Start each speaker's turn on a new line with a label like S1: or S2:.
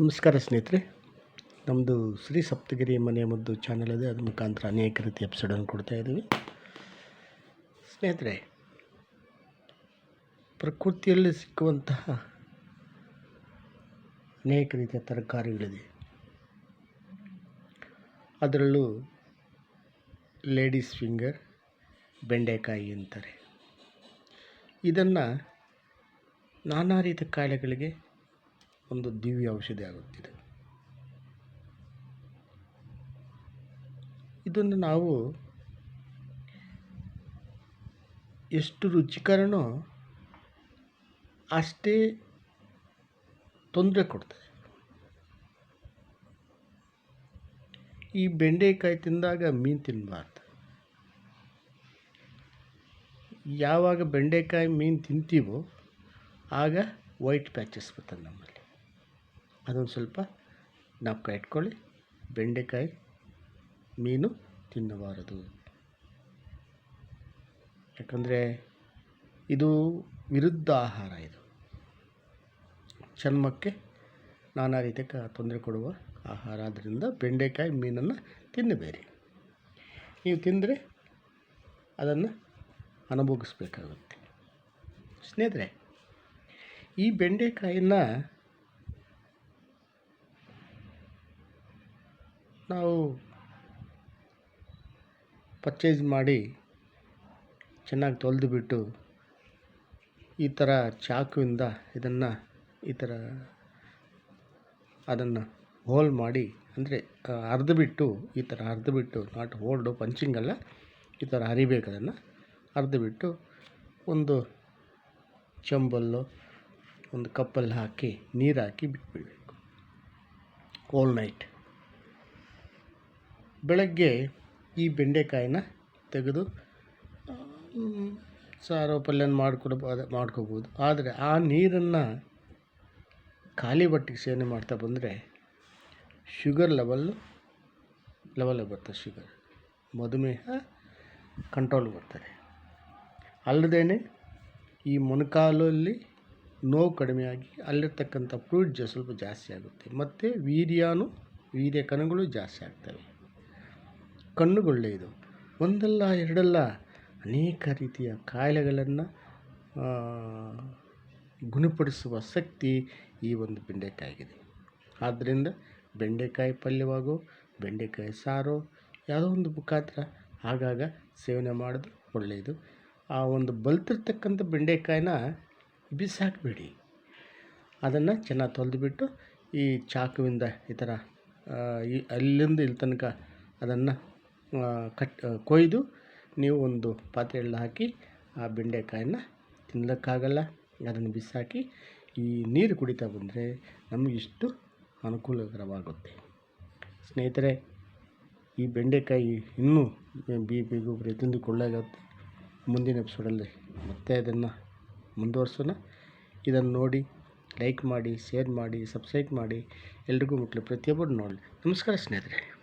S1: ನಮಸ್ಕಾರ ಸ್ನೇಹಿತರೆ. ನಮ್ಮದು ಶ್ರೀ ಸಪ್ತಗಿರಿ ಮನೆ ಮದ್ದು ಚಾನಲ್ ಇದೆ. ಅದ್ರ ಮುಖಾಂತರ ಅನೇಕ ರೀತಿಯ ಎಪಿಸೋಡನ್ನು ಕೊಡ್ತಾ ಇದ್ದೀವಿ. ಸ್ನೇಹಿತರೆ, ಪ್ರಕೃತಿಯಲ್ಲಿ ಸಿಕ್ಕುವಂತಹ ಅನೇಕ ರೀತಿಯ ತರಕಾರಿಗಳಿದೆ. ಅದರಲ್ಲೂ ಲೇಡೀಸ್ ಫಿಂಗರ್, ಬೆಂಡೆಕಾಯಿ ಅಂತಾರೆ. ಇದನ್ನು ನಾನಾ ರೀತಿಯ ಕಾಯಿಲೆಗಳಿಗೆ ಒಂದು ದಿವ್ಯ ಔಷಧಿ ಆಗುತ್ತಿದೆ. ಇದನ್ನು ನಾವು ಎಷ್ಟು ರುಚಿಕರನೋ ಅಷ್ಟೇ ತೊಂದರೆ ಕೊಡ್ತದೆ. ಈ ಬೆಂಡೆಕಾಯಿ ತಿಂದಾಗ ಮೀನು ತಿನ್ನಬಾರ್ದು ಯಾವಾಗ ಬೆಂಡೆಕಾಯಿ ಮೀನು ತಿಂತೀವೋ ಆಗ ವೈಟ್ ಪ್ಯಾಚಸ್ ಬರ್ತದೆ ನಮ್ಮಲ್ಲಿ. ಅದೊಂದು ಸ್ವಲ್ಪ ನಾಪ್ಕ ಇಟ್ಕೊಳ್ಳಿ ಬೆಂಡೆಕಾಯಿ ಮೀನು ತಿನ್ನಬಾರದು. ಯಾಕಂದರೆ ಇದು ವಿರುದ್ಧ ಆಹಾರ ಇದು. ಚರ್ಮಕ್ಕೆ ನಾನಾ ರೀತಿಯ ತೊಂದರೆ ಕೊಡುವ ಆಹಾರ. ಆದ್ದರಿಂದ ಬೆಂಡೆಕಾಯಿ ಮೀನನ್ನು ತಿನ್ನಬೇಡಿ. ನೀವು ತಿಂದರೆ ಅದನ್ನು ಅನುಭೋಗಿಸ್ಬೇಕಾಗುತ್ತೆ. ಸ್ನೇಹಿತರೆ, ಈ ಬೆಂಡೆಕಾಯಿನ ನಾವು ಪರ್ಚೇಸ್ ಮಾಡಿ ಚೆನ್ನಾಗಿ ತೊಳೆದುಬಿಟ್ಟು ಈ ಥರ ಚಾಕುವಿಂದ ಇದನ್ನು ಈ ಥರ ಅದನ್ನು ಹೋಲ್ ಮಾಡಿ, ಅಂದರೆ ಅರ್ಧ ಬಿಟ್ಟು ಈ ಥರ ಅರ್ಧ ಬಿಟ್ಟು ನಾಟ್ ಹೋಲ್ಡು ಪಂಚಿಂಗ್ ಅಲ್ಲ, ಈ ಥರ ಹರಿಬೇಕು ಅದನ್ನು ಅರ್ದು ಬಿಟ್ಟು ಒಂದು ಚಂಬಲ್ಲು, ಒಂದು ಕಪ್ಪಲ್ಲಿ ಹಾಕಿ ನೀರು ಹಾಕಿ ಬಿಟ್ಬಿಡಬೇಕು. ಓಲ್ ನೈಟ್ ಬೆಳಗ್ಗೆ ಈ ಬೆಂಡೆಕಾಯಿನ ತೆಗೆದು ಸಾರು, ಪಲ್ಯನ ಮಾಡ್ಕೊಡ್ಬೋದು ಮಾಡ್ಕೋಬೋದು. ಆದರೆ ಆ ನೀರನ್ನು ಖಾಲಿ ಹೊಟ್ಟೆಗೆ ಸೇವನೆ ಮಾಡ್ತಾ ಬಂದರೆ ಶುಗರ್ ಲೆವೆಲ್ಲು ಲೆವೆಲ್ ಬರ್ತದೆ ಶುಗರ್. ಮಧುಮೇಹ ಕಂಟ್ರೋಲ್ ಬರ್ತದೆ ಅಲ್ಲದೇ ಈ ಮೊಣಕಾಲಲ್ಲಿ ನೋವು ಕಡಿಮೆಯಾಗಿ ಅಲ್ಲಿರ್ತಕ್ಕಂಥ ಜ ಸ್ವಲ್ಪ ಜಾಸ್ತಿ ಆಗುತ್ತೆ. ಮತ್ತು ವೀರ್ಯನೂ ವೀರ್ಯ ಕಣಗಳು ಜಾಸ್ತಿ ಆಗ್ತವೆ. ಕಣ್ಣುಗೊಳ್ಳೆಯದು. ಒಂದಲ್ಲ, ಎರಡಲ್ಲ ಅನೇಕ ರೀತಿಯ ಕಾಯಿಲೆಗಳನ್ನು ಗುಣಪಡಿಸುವ ಶಕ್ತಿ ಈ ಒಂದು ಬೆಂಡೆಕಾಯಿಗಿದೆ. ಆದ್ದರಿಂದ ಬೆಂಡೆಕಾಯಿ ಪಲ್ಯವಾಗೋ, ಬೆಂಡೆಕಾಯಿ ಸಾರೋ ಯಾವುದೋ ಒಂದು ಮುಖಾಂತರ ಆಗಾಗ ಸೇವನೆ ಮಾಡೋದು ಒಳ್ಳೆಯದು. ಆ ಒಂದು ಬಲ್ತಿರ್ತಕ್ಕಂಥ ಬೆಂಡೆಕಾಯಿನ ಬಿಸಾಕಬೇಡಿ. ಅದನ್ನು ಚೆನ್ನಾಗಿ ತೊಳೆದುಬಿಟ್ಟು ಈ ಚಾಕುವಿಂದ ಈ ಥರ ಈ ಅಲ್ಲಿಂದ ಇಲ್ಲಿ ತನಕ ಅದನ್ನು ಕಟ್ ಕೊಯ್ದು ನೀವು ಒಂದು ಪಾತ್ರೆಯಲ್ಲಿ ಹಾಕಿ ಆ ಬೆಂಡೆಕಾಯನ್ನು ತಿನ್ನಲಿಕ್ಕಾಗಲ್ಲ ಅದನ್ನು ಬಿಸಾಕಿ ಈ ನೀರು ಕುಡಿತಾ ಬಂದರೆ ನಮಗಿಷ್ಟು ಅನುಕೂಲಕರವಾಗುತ್ತೆ. ಸ್ನೇಹಿತರೆ, ಈ ಬೆಂಡೆಕಾಯಿ ಇನ್ನೂ ಬಿ ಪಿಗೂ ಪ್ರತಿಯೊಂದು ತಿಂದುಕೊಳ್ಳಾಗುತ್ತೆ. ಮುಂದಿನ ಎಪಿಸೋಡಲ್ಲಿ ಮತ್ತೆ ಅದನ್ನು ಮುಂದುವರ್ಸೋಣ. ಇದನ್ನು ನೋಡಿ, ಲೈಕ್ ಮಾಡಿ, ಶೇರ್ ಮಾಡಿ, ಸಬ್ಸ್ಕ್ರೈಬ್ ಮಾಡಿ. ಎಲ್ರಿಗೂ ಮುಟ್ಲಿ ಪ್ರತಿಯೊಬ್ಬರು ನೋಡಿ. ನಮಸ್ಕಾರ ಸ್ನೇಹಿತರೆ.